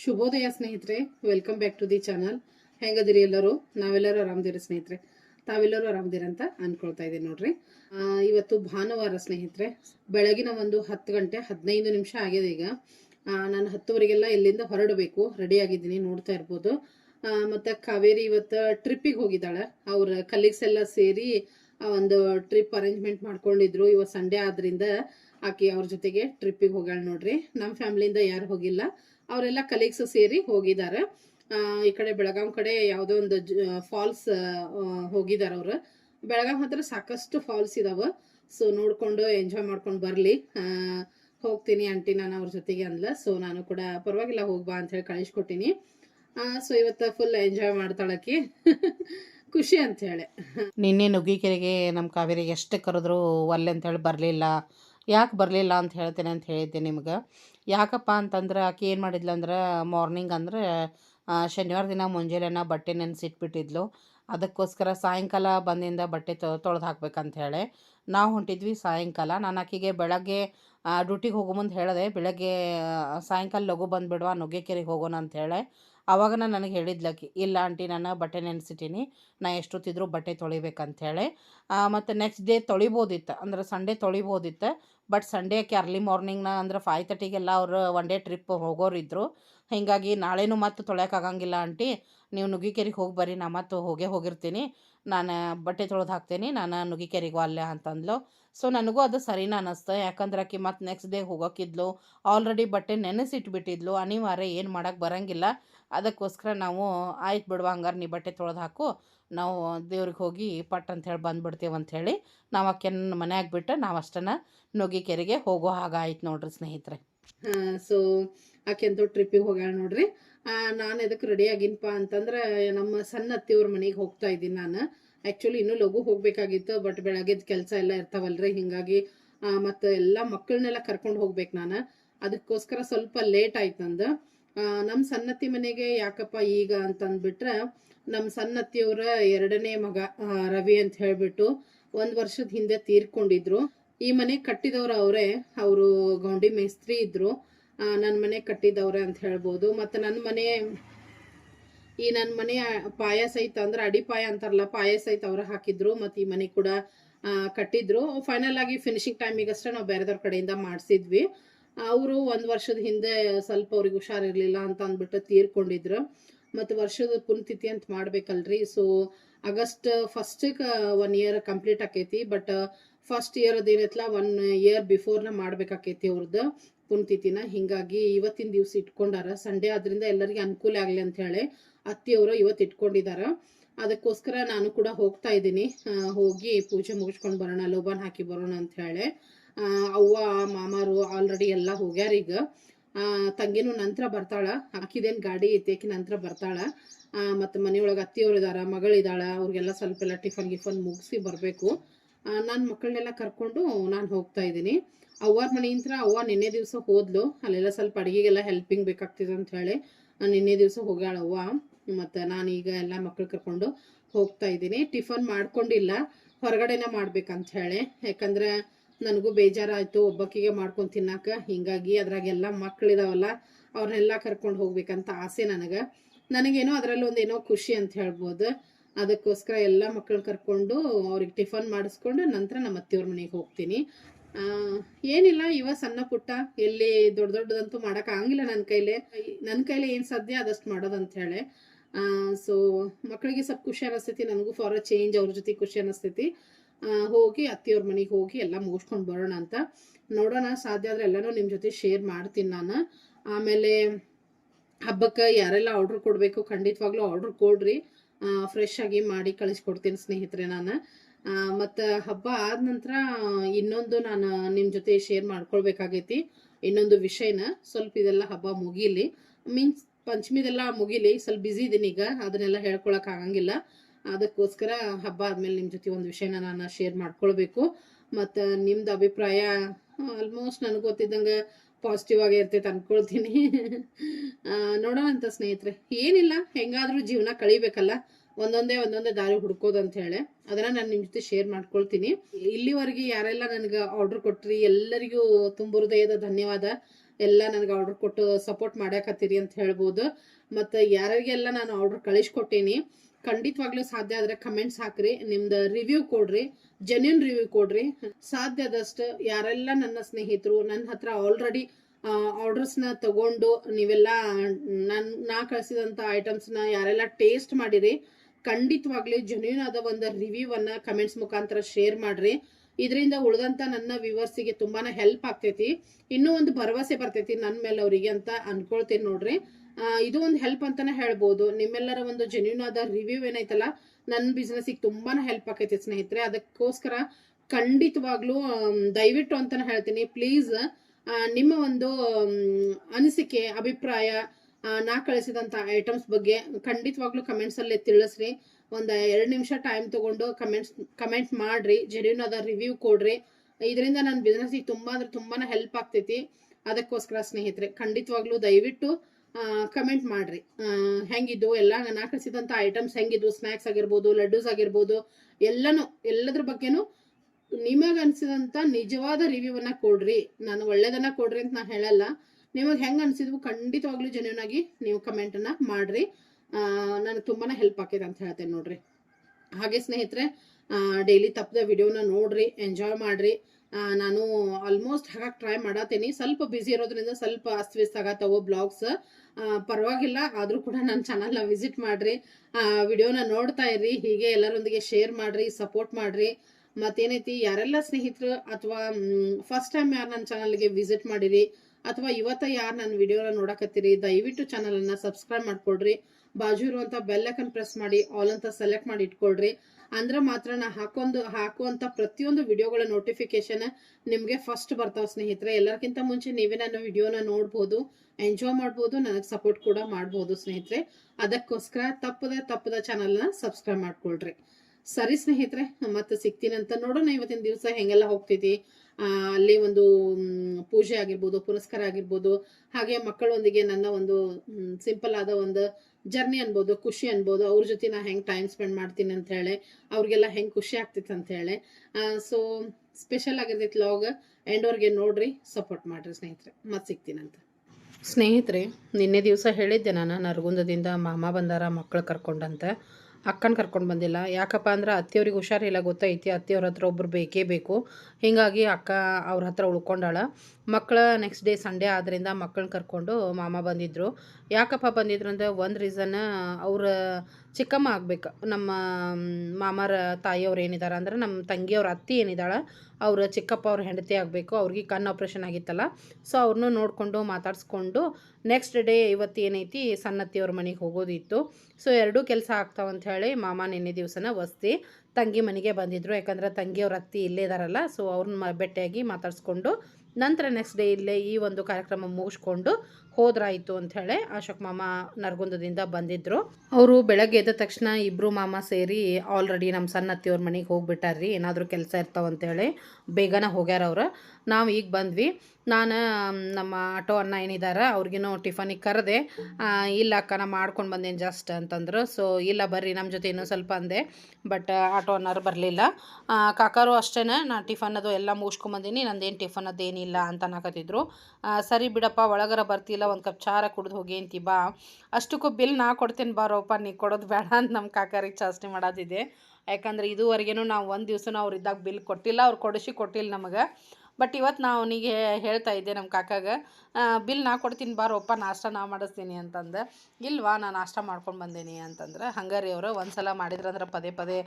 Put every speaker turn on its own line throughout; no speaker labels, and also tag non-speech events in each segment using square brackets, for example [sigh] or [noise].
ಶುಭೋದಯ ಸ್ನೇಹಿತರೆ welcome back to the channel ಹೆಂಗದಿರಿ ಎಲ್ಲರೂ? ನಾವೆಲ್ಲರೂ ಆರಾಮದಿರಿ ಸ್ನೇಹಿತರೆ. ತಾವೆಲ್ಲರೂ ಆರಾಮದಿರ ಅಂತ ಅನ್ಕೊಳ್ತಾ ಇದ್ದೀನಿ ನೋಡ್ರಿ. ಇವತ್ತು ಭಾನುವಾರ ಸ್ನೇಹಿತರೆ, ಬೆಳಗಿನ ಒಂದು ಹತ್ತು ಗಂಟೆ ಹದಿನೈದು ನಿಮಿಷ ಆಗಿದೆ ಈಗ. ನಾನು ಹತ್ತುವರೆಗೆಲ್ಲ ಇಲ್ಲಿಂದ ಹೊರಡಬೇಕು ರೆಡಿ ಆಗಿದ್ದೀನಿ, ನೋಡ್ತಾ ಇರ್ಬೋದು. ಮತ್ತೆ ಕಾವೇರಿ ಇವತ್ತು ಟ್ರಿಪ್ಪಿಗೆ ಹೋಗಿದ್ದಾಳೆ. ಅವ್ರ ಕಲೀಗ್ಸ್ ಎಲ್ಲ ಸೇರಿ ಒಂದು ಟ್ರಿಪ್ ಅರೇಂಜ್ಮೆಂಟ್ ಮಾಡ್ಕೊಂಡಿದ್ರು. ಇವತ್ತು ಸಂಡೇ ಆದ್ರಿಂದ ಆಕೆ ಅವ್ರ ಜೊತೆಗೆ ಟ್ರಿಪ್ಪಿಗೆ ಹೋಗ್ಯಾಳ ನೋಡ್ರಿ. ನಮ್ಮ ಫ್ಯಾಮಿಲಿಯಿಂದ ಯಾರು ಹೋಗಿಲ್ಲ. ಅವರೆಲ್ಲ ಕಲೀಗ್ಸ್ ಸೇರಿ ಹೋಗಿದ್ದಾರೆ. ಈ ಕಡೆ ಬೆಳಗಾಂ ಕಡೆ ಯಾವುದೋ ಒಂದು ಫಾಲ್ಸ್ ಹೋಗಿದ್ದಾರೆ ಅವರು. ಬೆಳಗಾಂ ಹತ್ರ ಸಾಕಷ್ಟು ಫಾಲ್ಸ್ ಇದಾವೆ. ಸೊ ನೋಡ್ಕೊಂಡು ಎಂಜಾಯ್ ಮಾಡ್ಕೊಂಡು ಬರಲಿ. ಹೋಗ್ತೀನಿ ಆಂಟಿ ನಾನು ಅವ್ರ ಜೊತೆಗೆ ಅಂದ್ಲ. ಸೊ ನಾನು ಕೂಡ ಪರವಾಗಿಲ್ಲ ಹೋಗ್ಬಾ ಅಂತ ಹೇಳಿ ಕಳಿಸ್ಕೊಟ್ಟಿನಿ. ಸೊ ಇವತ್ತು ಫುಲ್ ಎಂಜಾಯ್ ಮಾಡ್ತಾಳಕಿ. [laughs] ಖುಷಿ ಅಂತ ಹೇಳಿ. [laughs]
ನಿನ್ನೆ ನುಗ್ಗಿಕೆರೆಗೆ ನಮ್ಮ ಕಾವೇರಿ ಎಷ್ಟು ಕರೆದ್ರು ಒಲ್ಲೆ ಅಂತೇಳಿ ಬರಲಿಲ್ಲ. ಯಾಕೆ ಬರಲಿಲ್ಲ ಅಂತ ಹೇಳ್ತೇನೆ ಅಂತ ಹೇಳಿದ್ದೆ ನಿಮ್ಗೆ. ಯಾಕಪ್ಪ ಅಂತಂದ್ರೆ ಆಕೆ ಏನು ಮಾಡಿದ್ಲು ಅಂದ್ರೆ ಮಾರ್ನಿಂಗ್ ಅಂದ್ರೆ ಶನಿವಾರ ದಿನ ಮುಂಜಾನೆನ ಬಟ್ಟೆ ನೆನೆಸಿಟ್ಬಿಟ್ಟಿದ್ಲು. ಅದಕ್ಕೋಸ್ಕರ ಸಾಯಂಕಾಲ ಬಂದಿಂದ ಬಟ್ಟೆ ತೊಳೆದು ಹಾಕ್ಬೇಕಂತ ಹೇಳಿ ನಾವು ಹೊಂಟಿದ್ವಿ ಸಾಯಂಕಾಲ. ನಾನು ಆಕೆಗೆ ಬೆಳಗ್ಗೆ ಡ್ಯೂಟಿಗೆ ಹೋಗೋ ಮುಂದೆ ಹೇಳಿದೆ, ಬೆಳಗ್ಗೆ ಸಾಯಂಕಾಲ ಲಘು ಬಂದುಬಿಡುವ, ನುಗ್ಗೆಕೆರೆಗೆ ಹೋಗೋಣ ಅಂತ ಹೇಳಿ ಆವಾಗ ನಾನು ನನಗೆ ಹೇಳಿದ್ಲಕ್ಕಿ ಇಲ್ಲ ಆಂಟಿ ನಾನು ಬಟ್ಟೆ ನೆನೆಸಿಟ್ಟೀನಿ ನಾ ಎಷ್ಟೊತ್ತಿದ್ರು ಬಟ್ಟೆ ತೊಳಿಬೇಕಂಥೇಳಿ ಮತ್ತು ನೆಕ್ಸ್ಟ್ ಡೇ ತೊಳಿಬೋದಿತ್ತು, ಅಂದ್ರೆ ಸಂಡೇ ತೊಳಿಬೋದಿತ್ತು ಬಟ್ ಸಂಡೇಕ್ಕೆ ಅರ್ಲಿ ಮಾರ್ನಿಂಗ್ನ ಅಂದ್ರೆ ಫೈವ್ ತರ್ಟಿಗೆಲ್ಲ ಅವರು ಒನ್ ಡೇ ಟ್ರಿಪ್ ಹೋಗೋರಿದ್ರು. ಹೀಗಾಗಿ ನಾಳೆನು ಮತ್ತೆ ತೊಳೆಯೋಕ್ಕಾಗಂಗಿಲ್ಲ ಆಂಟಿ, ನೀವು ನುಗ್ಗಿಕೆರೆಗೆ ಹೋಗಿ ಬರ್ರಿ, ನಾ ಮತ್ತು ಹೋಗೇ ಹೋಗಿರ್ತೀನಿ. ನಾನು ಬಟ್ಟೆ ತೊಳೆದು ಹಾಕ್ತೀನಿ, ನಾನು ನುಗ್ಗಿಕೆರೆಗೆ ಅಲ್ಲೇ ಅಂತಂದ್ಲು. ಸೊ ನನಗೂ ಅದು ಸರಿನ ಅನ್ನಿಸ್ತು ಯಾಕಂದ್ರೆ ಆಕಿ ಮತ್ತು ನೆಕ್ಸ್ಟ್ ಡೇ ಹೋಗೋಕ್ಕಿದ್ಲು ಆಲ್ರೆಡಿ ಬಟ್ಟೆ ನೆನೆಸಿಟ್ಬಿಟ್ಟಿದ್ಲು, ಅನಿವಾರ್ಯ ಏನು ಮಾಡೋಕ್ಕೆ ಬರೋಂಗಿಲ್ಲ. ಅದಕ್ಕೋಸ್ಕರ ನಾವು, ಆಯ್ತು ಬಿಡುವ ಹಂಗಾರೆ ನೀ ಬಟ್ಟೆ ತೊಳೆದು ಹಾಕು, ನಾವು ದೇವ್ರಿಗೆ ಹೋಗಿ ಪಟ್ ಅಂತ ಹೇಳಿ ಬಂದ್ಬಿಡ್ತೇವೆ ಅಂಥೇಳಿ ನಾವು ಆಕೆನ ಮನ್ಯಾಗ ಬಿಟ್ಟು ನಾವು ಅಷ್ಟನ್ನ ನುಗ್ಗಿಕೆರೆಗೆ ಹೋಗೋ ಹಾಗಾಯ್ತು ನೋಡ್ರಿ ಸ್ನೇಹಿತರೆ.
ಸೊ ಆಕೆಂತೂ ಟ್ರಿಪ್ಪಿಗೆ ಹೋಗ್ಯಾಳ ನೋಡ್ರಿ. ನಾನು ಎದಕ್ಕೆ ರೆಡಿ ಆಗಿನಪ್ಪ ಅಂತಂದ್ರೆ, ನಮ್ಮ ಸಣ್ಣ ಅತ್ತಿಯವ್ರ ಮನೆಗೆ ಹೋಗ್ತಾ ಇದ್ದೀನಿ ನಾನು. ಆ್ಯಕ್ಚುಲಿ ಇನ್ನೂ ಲಘು ಹೋಗಬೇಕಾಗಿತ್ತು ಬಟ್ ಬೆಳಗ್ಗೆದ ಕೆಲಸ ಎಲ್ಲ ಇರ್ತಾವಲ್ರಿ, ಹಿಂಗಾಗಿ ಮತ್ತು ಎಲ್ಲ ಮಕ್ಕಳನ್ನೆಲ್ಲ ಕರ್ಕೊಂಡು ಹೋಗ್ಬೇಕು ನಾನು. ಅದಕ್ಕೋಸ್ಕರ ಸ್ವಲ್ಪ ಲೇಟ್ ಆಯ್ತು ನಂದು. ನಮ್ಮ ಸನ್ನತಿ ಮನೆಗೆ ಯಾಕಪ್ಪ ಈಗ ಅಂತಂದ್ಬಿಟ್ರೆ ನಮ್ಮ ಸನ್ನತಿಯವರ ಎರಡನೇ ಮಗ ರವಿ ಅಂತ ಹೇಳ್ಬಿಟ್ಟು ಒಂದು ವರ್ಷದ ಹಿಂದೆ ತೀರ್ಕೊಂಡಿದ್ರು. ಈ ಮನೆ ಕಟ್ಟಿದವ್ರು ಅವರೇ, ಅವರು ಗೌಂಡಿ ಮೇಸ್ತ್ರಿ ಇದ್ರು. ನನ್ನ ಮನೆ ಕಟ್ಟಿದವ್ರೆ ಅಂತ ಹೇಳ್ಬೋದು. ಮತ್ತು ನನ್ನ ಮನೆ, ಈ ನನ್ನ ಮನೆ ಪಾಯ ಸಹಿತ ಅಂದ್ರೆ ಅಡಿಪಾಯ ಅಂತಾರಲ್ಲ, ಪಾಯ ಸಹಿತ ಅವ್ರು ಹಾಕಿದ್ರು. ಮತ್ತು ಈ ಮನೆ ಕೂಡ ಕಟ್ಟಿದ್ರು. ಫೈನಲ್ ಆಗಿ ಫಿನಿಶಿಂಗ್ ಟೈಮಿಗಷ್ಟೇ ನಾವು ಬೇರೆದವ್ರ ಕಡೆಯಿಂದ ಮಾಡಿಸಿದ್ವಿ. ಅವರು ಒಂದು ವರ್ಷದ ಹಿಂದೆ ಸ್ವಲ್ಪ ಅವ್ರಿಗೆ ಹುಷಾರಿರಲಿಲ್ಲ ಅಂತ ಅಂದ್ಬಿಟ್ಟು ತೀರ್ಕೊಂಡಿದ್ರು. ಮತ್ತು ವರ್ಷದ ಪುಣ್ಯತಿಥಿ ಅಂತ ಮಾಡ್ಬೇಕಲ್ರಿ. ಸೊ ಆಗಸ್ಟ್ ಫಸ್ಟಿಗೆ ಒನ್ ಇಯರ್ ಕಂಪ್ಲೀಟ್ ಆಕೈತಿ ಬಟ್ ಫಸ್ಟ್ ಇಯರ್ ಅದೇನೈತಲ್ಲ ಒನ್ ಇಯರ್ ಬಿಫೋರ್ನ ಮಾಡ್ಬೇಕಾಕೈತಿ ಅವ್ರದ್ದು ಪುಣ್ಯತಿಥಿನ ಹಿಂಗಾಗಿ ಇವತ್ತಿನ ದಿವಸ ಇಟ್ಕೊಂಡಾರ. ಸಂಡೇ ಆದ್ರಿಂದ ಎಲ್ಲರಿಗೆ ಅನುಕೂಲ ಆಗಲಿ ಅಂತ ಹೇಳಿ ಅತ್ತಿಯವರು ಇವತ್ತು ಇಟ್ಕೊಂಡಿದಾರ. ಅದಕ್ಕೋಸ್ಕರ ನಾನು ಕೂಡ ಹೋಗ್ತಾ ಇದ್ದೀನಿ. ಹೋಗಿ ಪೂಜೆ ಮುಗಿಸ್ಕೊಂಡು ಬರೋಣ, ಲೋಬಾನ್ ಹಾಕಿ ಬರೋಣ ಅಂತ ಹೇಳಿ. ಅವ್ವ, ಮಾಮಾರು ಆಲ್ರೆಡಿ ಎಲ್ಲ ಹೋಗ್ಯಾರ ಈಗ. ತಂಗಿನೂ ನಂತರ ಬರ್ತಾಳ. ಅಕ್ಕಿದೇನು ಗಾಡಿ ಐತಿ ನಂತರ ಬರ್ತಾಳ. ಮತ್ತು ಮನೆಯೊಳಗೆ ಅತ್ತಿಯವ್ರು ಇದಾರ ಮಗಳಿದಾಳ ಅವ್ರಿಗೆಲ್ಲ ಸ್ವಲ್ಪ ಎಲ್ಲ ಟಿಫನ್ ಗಿಫನ್ ಮುಗಿಸಿ ಬರಬೇಕು. ನಾನು ಮಕ್ಕಳನ್ನೆಲ್ಲ ಕರ್ಕೊಂಡು ನಾನು ಹೋಗ್ತಾ ಇದ್ದೀನಿ. ಅವ್ವಾರ ಮನೆಯಿಂದ ಅವ್ವ ನಿನ್ನೆ ದಿವಸ ಹೋದ್ಲು. ಅಲ್ಲೆಲ್ಲ ಸ್ವಲ್ಪ ಅಡುಗೆಗೆಲ್ಲ ಹೆಲ್ಪಿಂಗ್ ಬೇಕಾಗ್ತಿದೆ ಅಂತ ಹೇಳಿ ನಿನ್ನೆ ದಿವಸ ಹೋಗ್ಯಾಳ ಅವ್ವ. ಮತ್ತು ನಾನೀಗ ಎಲ್ಲ ಮಕ್ಕಳು ಕರ್ಕೊಂಡು ಹೋಗ್ತಾ ಇದ್ದೀನಿ. ಟಿಫನ್ ಮಾಡ್ಕೊಂಡಿಲ್ಲ, ಹೊರಗಡೆನೇ ಮಾಡ್ಬೇಕಂತ ಹೇಳಿ. ಯಾಕಂದ್ರೆ ನನಗೂ ಬೇಜಾರಾಯಿತು ಒಬ್ಬಕ್ಕಿಗೆ ಮಾಡ್ಕೊಂಡು ತಿನ್ನಕ್ಕೆ ಹಿಂಗಾಗಿ ಅದ್ರಾಗೆಲ್ಲ ಮಕ್ಕಳಿದಾವಲ್ಲ ಅವ್ರನ್ನೆಲ್ಲ ಕರ್ಕೊಂಡು ಹೋಗ್ಬೇಕಂತ ಆಸೆ ನನಗೆ. ನನಗೇನೋ ಅದರಲ್ಲಿ ಒಂದೇನೋ ಖುಷಿ ಅಂತ ಹೇಳ್ಬೋದು. ಅದಕ್ಕೋಸ್ಕರ ಎಲ್ಲ ಮಕ್ಕಳನ್ನ ಕರ್ಕೊಂಡು ಅವ್ರಿಗೆ ಟಿಫನ್ ಮಾಡಿಸ್ಕೊಂಡು ನಂತರ ನಮ್ಮ ಅತ್ತೆಯವ್ರ ಮನೆಗೆ ಹೋಗ್ತೀನಿ. ಏನಿಲ್ಲ, ಇವ ಸಣ್ಣ ಪುಟ್ಟ, ಎಲ್ಲಿ ದೊಡ್ಡ ದೊಡ್ಡದಂತೂ ಮಾಡೋಕ್ಕಾಗಿಲ್ಲ ನನ್ನ ಕೈಲಿ. ನನ್ನ ಕೈಲಿ ಏನು ಸಾಧ್ಯ ಅದಷ್ಟು ಮಾಡೋದಂತ ಹೇಳಿ. ಸೊ ಮಕ್ಕಳಿಗೆ ಸ್ವಲ್ಪ ಖುಷಿ ಅನ್ನಿಸ್ತೈತಿ ನನಗೂ ಫಾರ್ ಅ ಚೇಂಜ್ ಅವ್ರ ಜೊತೆ ಖುಷಿ ಅನ್ನಿಸ್ತೈತಿ ಹೋಗಿ ಅತ್ತಿಯವ್ರ ಮನೆಗೆ ಹೋಗಿ ಎಲ್ಲ ಮುಗಿಸ್ಕೊಂಡು ಬರೋಣ ಅಂತ. ನೋಡೋಣ, ಸಾಧ್ಯ ಆದ್ರೆ ಎಲ್ಲನೂ ನಿಮ್ಮ ಜೊತೆ ಶೇರ್ ಮಾಡ್ತೀನಿ ನಾನು. ಆಮೇಲೆ ಹಬ್ಬಕ್ಕೆ ಯಾರೆಲ್ಲ ಆರ್ಡ್ರ್ ಕೊಡಬೇಕು, ಖಂಡಿತವಾಗ್ಲೂ ಆರ್ಡ್ರ್ ಕೊಡ್ರಿ. ಫ್ರೆಶ್ ಆಗಿ ಮಾಡಿ ಕಳಿಸ್ಕೊಡ್ತೀನಿ ಸ್ನೇಹಿತರೆ ನಾನು. ಮತ್ತು ಹಬ್ಬ ಆದ ನಂತರ ಇನ್ನೊಂದು ನಾನು ನಿಮ್ಮ ಜೊತೆ ಶೇರ್ ಮಾಡ್ಕೊಳ್ಬೇಕಾಗೈತಿ. ಇನ್ನೊಂದು ವಿಷಯನ, ಸ್ವಲ್ಪ ಇದೆಲ್ಲ ಹಬ್ಬ ಮುಗೀಲಿ. ಮೀನ್ಸ್ ಪಂಚಮಿದೆಲ್ಲ ಮುಗೀಲಿ, ಸ್ವಲ್ಪ ಬ್ಯುಸಿ ಇದ್ದೀನಿ ಈಗ, ಅದನ್ನೆಲ್ಲ ಹೇಳ್ಕೊಳಕ್ ಆಗಂಗಿಲ್ಲ. ಅದಕ್ಕೋಸ್ಕರ ಹಬ್ಬ ಆದ್ಮೇಲೆ ನಿಮ್ಮ ಜೊತೆ ಒಂದು ವಿಷಯನ ನಾನು ಶೇರ್ ಮಾಡ್ಕೊಳ್ಬೇಕು. ಮತ್ತು ನಿಮ್ದು ಅಭಿಪ್ರಾಯ ಆಲ್ಮೋಸ್ಟ್ ನನಗೆ ಗೊತ್ತಿದ್ದಂಗೆ ಪಾಸಿಟಿವ್ ಆಗಿ ಇರ್ತೈತೆ ಅಂದ್ಕೊಳ್ತೀನಿ ನೋಡೋಣ ಅಂತ ಸ್ನೇಹಿತರೆ. ಏನಿಲ್ಲ, ಹೆಂಗಾದರೂ ಜೀವನ ಕಳಿಬೇಕಲ್ಲ. ಒಂದೊಂದೇ ಒಂದೊಂದೇ ದಾರಿ ಹುಡ್ಕೋದು ಅಂತ ಹೇಳಿ. ಅದನ್ನ ನಾನು ನಿಮ್ಮ ಜೊತೆ ಶೇರ್ ಮಾಡ್ಕೊಳ್ತೀನಿ. ಇಲ್ಲಿವರೆಗೆ ಯಾರೆಲ್ಲ ನನಗೆ ಆರ್ಡರ್ ಕೊಟ್ರಿ, ಎಲ್ಲರಿಗೂ ತುಂಬ ಹೃದಯದ ಧನ್ಯವಾದ. ಎಲ್ಲ ನನಗೆ ಆರ್ಡರ್ ಕೊಟ್ಟು ಸಪೋರ್ಟ್ ಮಾಡಾಕತ್ತೀರಿ ಅಂತ ಹೇಳ್ಬೋದು. ಮತ್ತು ಯಾರಿಗೆಲ್ಲ ನಾನು ಆರ್ಡರ್ ಕಳಿಸ್ಕೊಟ್ಟೀನಿ ಖಂಡಿತವಾಗ್ಲೂ ಸಾಧ್ಯ ಆದ್ರೆ ಕಮೆಂಟ್ಸ್ ಹಾಕ್ರಿ, ನಿಮ್ದು ರಿವ್ಯೂ ಕೊಡ್ರಿ ಜೆನ್ಯೂನ್ ರಿವ್ಯೂ ಕೊಡ್ರಿ. ಸಾಧ್ಯ ಆದಷ್ಟು ಯಾರೆಲ್ಲ ನನ್ನ ಸ್ನೇಹಿತರು ನನ್ನ ಹತ್ರ ಆಲ್ರೆಡಿ ಆರ್ಡರ್ಸ್ನ ತಗೊಂಡು ನೀವೆಲ್ಲ ನನ್, ನಾ ಕಳಿಸಿದಂಥ ಐಟಮ್ಸ್ನ ಯಾರೆಲ್ಲ ಟೇಸ್ಟ್ ಮಾಡಿರಿ, ಖಂಡಿತವಾಗ್ಲಿ ಜೆನ್ಯೂನ್ ಆದ ಒಂದು ರಿವ್ಯೂವನ್ನ ಕಮೆಂಟ್ಸ್ ಮುಖಾಂತರ ಶೇರ್ ಮಾಡ್ರಿ. ಇದರಿಂದ ಉಳಿದಂತ ನನ್ನ ವ್ಯೂವರ್ಸಿಗೆ ತುಂಬಾನೇ ಹೆಲ್ಪ್ ಆಗ್ತೈತಿ. ಇನ್ನೂ ಒಂದು ಭರವಸೆ ಬರ್ತೈತಿ ನನ್ನ ಮೇಲೆ ಅವರಿಗೆ ಅಂತ ಅನ್ಕೊಳ್ತೀನಿ ನೋಡ್ರಿ. ಇದು ಒಂದು ಹೆಲ್ಪ್ ಅಂತಾನೆ ಹೇಳ್ಬೋದು. ನಿಮ್ಮೆಲ್ಲರ ಒಂದು ಜೆನ್ಯೂನ್ ಆದ ರಿವ್ಯೂ ಏನೈತಲ್ಲ ನನ್ನ ಬಿಸ್ನೆಸ್ಸಿಗೆ ತುಂಬಾನೇ ಹೆಲ್ಪ್ ಆಕೈತಿ ಸ್ನೇಹಿತರೆ. ಅದಕ್ಕೋಸ್ಕರ ಖಂಡಿತವಾಗ್ಲೂ ದಯವಿಟ್ಟು ಅಂತಾನೆ ಹೇಳ್ತೀನಿ. ಪ್ಲೀಸ್ ನಿಮ್ಮ ಒಂದು ಅನಿಸಿಕೆ, ಅಭಿಪ್ರಾಯ ನಾ ಕಳಿಸಿದಂತ ಐಟಮ್ಸ್ ಬಗ್ಗೆ ಖಂಡಿತವಾಗ್ಲೂ ಕಮೆಂಟ್ಸ್ ಅಲ್ಲಿ ತಿಳಿಸ್ರಿ. ಒಂದ್ ಎರಡು ನಿಮಿಷ ಟೈಮ್ ತೊಗೊಂಡು ಕಮೆಂಟ್ಸ್ ಕಮೆಂಟ್ ಮಾಡ್ರಿ ಜೆನ್ಯೂನ್ ಅದ ರಿವ್ಯೂ ಕೊಡ್ರಿ. ಇದರಿಂದ ನನ್ನ ಬಿಸ್ನೆಸ್ಸಿಗೆ ತುಂಬ ಅಂದ್ರೆ ತುಂಬಾ ಹೆಲ್ಪ್ ಆಗ್ತೈತಿ. ಅದಕ್ಕೋಸ್ಕರ ಸ್ನೇಹಿತರೆ, ಖಂಡಿತವಾಗ್ಲೂ ದಯವಿಟ್ಟು ಕಮೆಂಟ್ ಮಾಡ್ರಿ. ಹೆಂಗಿದ್ದು ಎಲ್ಲ ನಾನು ಕಳಿಸಿದಂಥ ಐಟಮ್ಸ್ ಹೆಂಗಿದ್ವು? ಸ್ನ್ಯಾಕ್ಸ್ ಆಗಿರ್ಬೋದು, ಲಡ್ಡೂಸ್ ಆಗಿರ್ಬೋದು, ಎಲ್ಲನೂ, ಎಲ್ಲದ್ರ ಬಗ್ಗೆನೂ ನಿಮಗೆ ಅನಿಸಿದಂಥ ನಿಜವಾದ ರಿವ್ಯೂವನ್ನ ಕೊಡ್ರಿ. ನಾನು ಒಳ್ಳೇದನ್ನ ಕೊಡ್ರಿ ಅಂತ ನಾನು ಹೇಳಲ್ಲ. ನಿಮಗೆ ಹೆಂಗೆ ಅನಿಸಿದ್ವು ಖಂಡಿತವಾಗ್ಲೂ ಜೆನ್ಯೂನಾಗಿ ನೀವು ಕಮೆಂಟನ್ನು ಮಾಡ್ರಿ. ನನಗೆ ತುಂಬಾ ಹೆಲ್ಪ್ ಆಕೈತೆ ಅಂತ ಹೇಳ್ತೇನೆ ನೋಡ್ರಿ. ಹಾಗೆ ಸ್ನೇಹಿತರೆ ಡೈಲಿ ತಪ್ಪದ ವಿಡಿಯೋನ ನೋಡ್ರಿ ಎಂಜಾಯ್ ಮಾಡ್ರಿ. ನಾನು ಆಲ್ಮೋಸ್ಟ್ ಹಾಕಕ್ ಟ್ರೈ ಮಾಡತ್ತೀನಿ ಸ್ವಲ್ಪ ಬ್ಯುಸಿ ಇರೋದ್ರಿಂದ ಸ್ವಲ್ಪ ಅಸ್ತವ್ಯಸ್ತ ಆಗತ್ತವು ಬ್ಲಾಗ್ಸ್ ಪರವಾಗಿಲ್ಲ, ಆದರೂ ಕೂಡ ನನ್ನ ಚಾನಲ್ನ ವಿಸಿಟ್ ಮಾಡ್ರಿ. ವಿಡಿಯೋನ ನೋಡ್ತಾ ಇರ್ರಿ, ಹೀಗೆ ಎಲ್ಲರೊಂದಿಗೆ ಶೇರ್ ಮಾಡ್ರಿ ಸಪೋರ್ಟ್ ಮಾಡ್ರಿ. ಮತ್ತೇನೈತಿ, ಯಾರೆಲ್ಲ ಸ್ನೇಹಿತರು ಅಥವಾ ಫಸ್ಟ್ ಟೈಮ್ ಯಾರು ನನ್ನ ಚಾನಲ್ಗೆ ವಿಸಿಟ್ ಮಾಡಿರಿ, ಅಥವಾ ಇವತ್ತ ಯಾರು ನನ್ನ ವಿಡಿಯೋನ ನೋಡಕತ್ತೀರಿ, ದಯವಿಟ್ಟು ಚಾನಲನ್ನು ಸಬ್ಸ್ಕ್ರೈಬ್ ಮಾಡ್ಕೊಳ್ರಿ ಬಾಜು ಇರುವಂತ ಬೆಲ್ಲಕನ್ ಪ್ರೆಸ್ ಮಾಡಿ ಆಲ್ ಅಂತ ಸೆಲೆಕ್ಟ್ ಮಾಡಿ ಇಟ್ಕೊಳ್ರಿ. ಅಂದ್ರೆ ಮಾತ್ರ ನಾ ಹಾಕೊಂದು ಹಾಕುವಂತ ಪ್ರತಿಯೊಂದು ವಿಡಿಯೋಗಳ ನೋಟಿಫಿಕೇಶನ್ ನಿಮ್ಗೆ ಫಸ್ಟ್ ಬರ್ತಾವ ಸ್ನೇಹಿತರೆ. ಎಲ್ಲರಿಗಿಂತ ಮುಂಚೆ ನೀವೇ ನನ್ನ ವಿಡಿಯೋನ ನೋಡ್ಬೋದು ಎಂಜಾಯ್ ಮಾಡ್ಬೋದು ನನಗೆ ಸಪೋರ್ಟ್ ಕೂಡ ಮಾಡ್ಬೋದು ಸ್ನೇಹಿತರೆ. ಅದಕ್ಕೋಸ್ಕರ ತಪ್ಪದ ತಪ್ಪದ ಚಾನಲ್ನ ಸಬ್ಸ್ಕ್ರೈಬ್ ಮಾಡ್ಕೊಳ್ರಿ. ಸರಿ ಸ್ನೇಹಿತರೆ ಮತ್ತೆ ಅಂತ ನೋಡೋಣ ಇವತ್ತಿನ ದಿವಸ ಹೆಂಗೆಲ್ಲ ಹೋಗ್ತೈತಿ. ಆ, ಅಲ್ಲಿ ಒಂದು ಪೂಜೆ ಆಗಿರ್ಬೋದು ಪುರಸ್ಕಾರ ಆಗಿರ್ಬೋದು ಹಾಗೆ ಮಕ್ಕಳೊಂದಿಗೆ ನನ್ನ ಒಂದು ಸಿಂಪಲ್ ಆದ ಒಂದು ಜರ್ನಿ ಅನ್ಬೋದು, ಖುಷಿ ಅನ್ಬೋದು, ಅವ್ರ ಜೊತೆ ನಾ ಹೆಂಗೆ ಟೈಮ್ ಸ್ಪೆಂಡ್ ಮಾಡ್ತೀನಿ ಅಂತ ಹೇಳಿ, ಅವ್ರಿಗೆಲ್ಲ ಹೆಂಗೆ ಖುಷಿ ಆಗ್ತಿತ್ತು ಅಂತ ಹೇಳಿ. ಸೊ ಸ್ಪೆಷಲ್ ಆಗಿರ್ತೈತಿ ಲಾಗ್ ಎಂಡೋರ್ಗೆ ನೋಡ್ರಿ ಸಪೋರ್ಟ್ ಮಾಡ್ರಿ ಸ್ನೇಹಿತರೆ ಮತ್ತೆ ಸಿಗ್ತೀನಂತ ಸ್ನೇಹಿತರೆ, ನಿನ್ನೆ ದಿವಸ ಹೇಳಿದ್ದೆ ನಾನು, ನರಗುಂದದಿಂದ ಮಾಮ ಬಂದಾರ ಮಕ್ಕಳು ಕರ್ಕೊಂಡಂತ ಅಕ್ಕನ ಕರ್ಕೊಂಡು ಬಂದಿಲ್ಲ. ಯಾಕಪ್ಪ ಅಂದ್ರೆ ಅತ್ತೆಯವ್ರಿಗೆ ಹುಷಾರಿಲ್ಲ ಗೊತ್ತೈತಿ, ಅತ್ತೆಯವ್ರ ಹತ್ರ ಒಬ್ರು ಬೇಕೇ ಬೇಕು. ಹೀಗಾಗಿ ಅಕ್ಕ ಅವ್ರ ಹತ್ರ ಉಳ್ಕೊಂಡಾಳ. ಮಕ್ಕಳ ನೆಕ್ಸ್ಟ್ ಡೇ ಸಂಡೇ ಆದ್ದರಿಂದ ಮಕ್ಕಳನ್ನ ಕರ್ಕೊಂಡು ಮಾಮ ಬಂದಿದ್ರು. ಯಾಕಪ್ಪ ಬಂದಿದ್ರು ಅಂದ್ರೆ ಒಂದು ರೀಸನ್ ಅವ್ರ ಚಿಕ್ಕಮ್ಮ ಆಗ್ಬೇಕು. ನಮ್ಮ ಮಾಮಾರ ತಾಯಿಯವ್ರು ಏನಿದ್ದಾರೆ ಅಂದ್ರೆ ನಮ್ಮ ತಂಗಿಯವ್ರ ಅತ್ತಿ ಏನಿದ್ದಾಳೆ ಅವ್ರ ಚಿಕ್ಕಪ್ಪ ಅವ್ರ ಹೆಂಡತಿ ಆಗಬೇಕು, ಅವ್ರಿಗೆ ಕಣ್ಣು ಆಪ್ರೇಷನ್ ಆಗಿತ್ತಲ್ಲ. ಸೊ ಅವ್ರನ್ನೂ ನೋಡಿಕೊಂಡು ಮಾತಾಡಿಸ್ಕೊಂಡು ನೆಕ್ಸ್ಟ್ ಡೇ ಇವತ್ತು ಏನೈತಿ ಸಣ್ಣತ್ತಿಯವ್ರ ಮನೆಗೆ ಹೋಗೋದಿತ್ತು. ಸೊ ಎರಡೂ ಕೆಲಸ ಆಗ್ತಾವಂತ ಹೇಳಿ ಮಾಮ ನಿನ್ನೆ ದಿವಸನ ವಸ್ತಿ ತಂಗಿ ಮನೆಗೆ ಬಂದಿದ್ರು. ಯಾಕಂದ್ರೆ ತಂಗಿಯವ್ರ ಅತ್ತಿ ಇಲ್ಲೇ ಇದಾರಲ್ಲ ಸೊ ಅವ್ರನ್ನ ಬೆಟ್ಟಿಯಾಗಿ ಮಾತಾಡಿಸ್ಕೊಂಡು ನಂತರ ನೆಕ್ಸ್ಟ್ ಡೇ ಇಲ್ಲೇ ಈ ಒಂದು ಕಾರ್ಯಕ್ರಮ ಮುಗಿಸ್ಕೊಂಡು ಹೋದ್ರಾಯಿತು ಅಂತ ಹೇಳಿ ಅಶೋಕ್ ಮಾಮ ನರಗುಂದದಿಂದ ಬಂದಿದ್ರು. ಅವರು ಬೆಳಗ್ಗೆ ಎದ್ದ ತಕ್ಷಣ ಇಬ್ರು ಮಾಮ ಸೇರಿ ಆಲ್ರೆಡಿ ನಮ್ಮ ಸಣ್ಣ ಅತ್ತಿಯವ್ರ ಮನೆಗೆ ಹೋಗ್ಬಿಟ್ಟಾರ್ರಿ, ಏನಾದರೂ ಕೆಲಸ ಇರ್ತಾವಂತೇಳಿ ಬೇಗನ ಹೋಗ್ಯಾರ ಅವ್ರು. ನಾವು ಈಗ ಬಂದ್ವಿ. ನಾನು ನಮ್ಮ ಆಟೋ ಅಣ್ಣ ಏನಿದ್ದಾರೆ ಅವ್ರಿಗಿನೂ ಟಿಫನಿಗೆ ಕರೆದೆ ಇಲ್ಲ ಅಕ್ಕ ನಾ ಮಾಡ್ಕೊಂಡು ಬಂದೇನು ಜಸ್ಟ್ ಅಂತಂದ್ರು. ಸೊ ಇಲ್ಲ ಬರ್ರಿ ನಮ್ಮ ಜೊತೆ ಇನ್ನೂ ಸ್ವಲ್ಪ ಅಂದೆ. ಬಟ್ ಆಟೋ ಅನ್ನೋರು ಬರಲಿಲ್ಲ. ಕಾಕಾರು ಅಷ್ಟೇ ನಾ ಟಿಫನ್ ಅದು ಎಲ್ಲ ಮುಗಿಸ್ಕೊಂಬಂದೀನಿ ನಂದೇನು ಟಿಫನ್ ಅದೇನಿಲ್ಲ ಅಂತ ಅನ್ನಕತ್ತಿದ್ರು. ಸರಿ ಬಿಡಪ್ಪ, ಒಳಗರ ಬರ್ತಿಲ್ಲ, ಒಂದು ಕಪ್ ಚಾರ ಕುಡ್ದು ಹೋಗಿ ಅಂತಿ, ಬಾ. ಅಷ್ಟಕ್ಕೂ ಬಿಲ್ ನಾ ಕೊಡ್ತೇನೆ ಬಾರೋಪ್ಪ ನೀ ಕೊಡೋದು ಬೇಡ ಅಂತ ನಮ್ಮ ಕಾಕಾರಿಗೆ ಚಾಸ್ತಿ ಮಾಡೋದಿದೆ ಯಾಕಂದ್ರೆ ಇದುವರೆಗೇನು ನಾವು ಒಂದು ದಿವಸನೂ ಅವ್ರು ಇದ್ದಾಗ ಬಿಲ್ ಕೊಟ್ಟಿಲ್ಲ, ಅವ್ರು ಕೊಡಿಸಿ ಕೊಟ್ಟಿಲ್ಲ ನಮಗೆ. ಬಟ್ ಇವತ್ತು ನಾ ಅವನಿಗೆ ಹೇಳ್ತಾ ಇದ್ದೆ ನಮ್ಮ ಕಾಕಾಗ ಬಿಲ್ ನಾ ಕೊಡ್ತೀನಿ ಬಾರೋಪ್ಪ ನಾಷ್ಟ ನಾ ಮಾಡಿಸ್ತೀನಿ ಅಂತಂದು. ಇಲ್ವಾ ನಾನು ನಾಷ್ಟ ಮಾಡ್ಕೊಂಡು ಬಂದೀನಿ ಅಂತಂದ್ರೆ, ಹಂಗಾರಿ ಅವರು ಒಂದು ಸಲ ಮಾಡಿದ್ರಂದ್ರೆ ಪದೇ ಪದೇ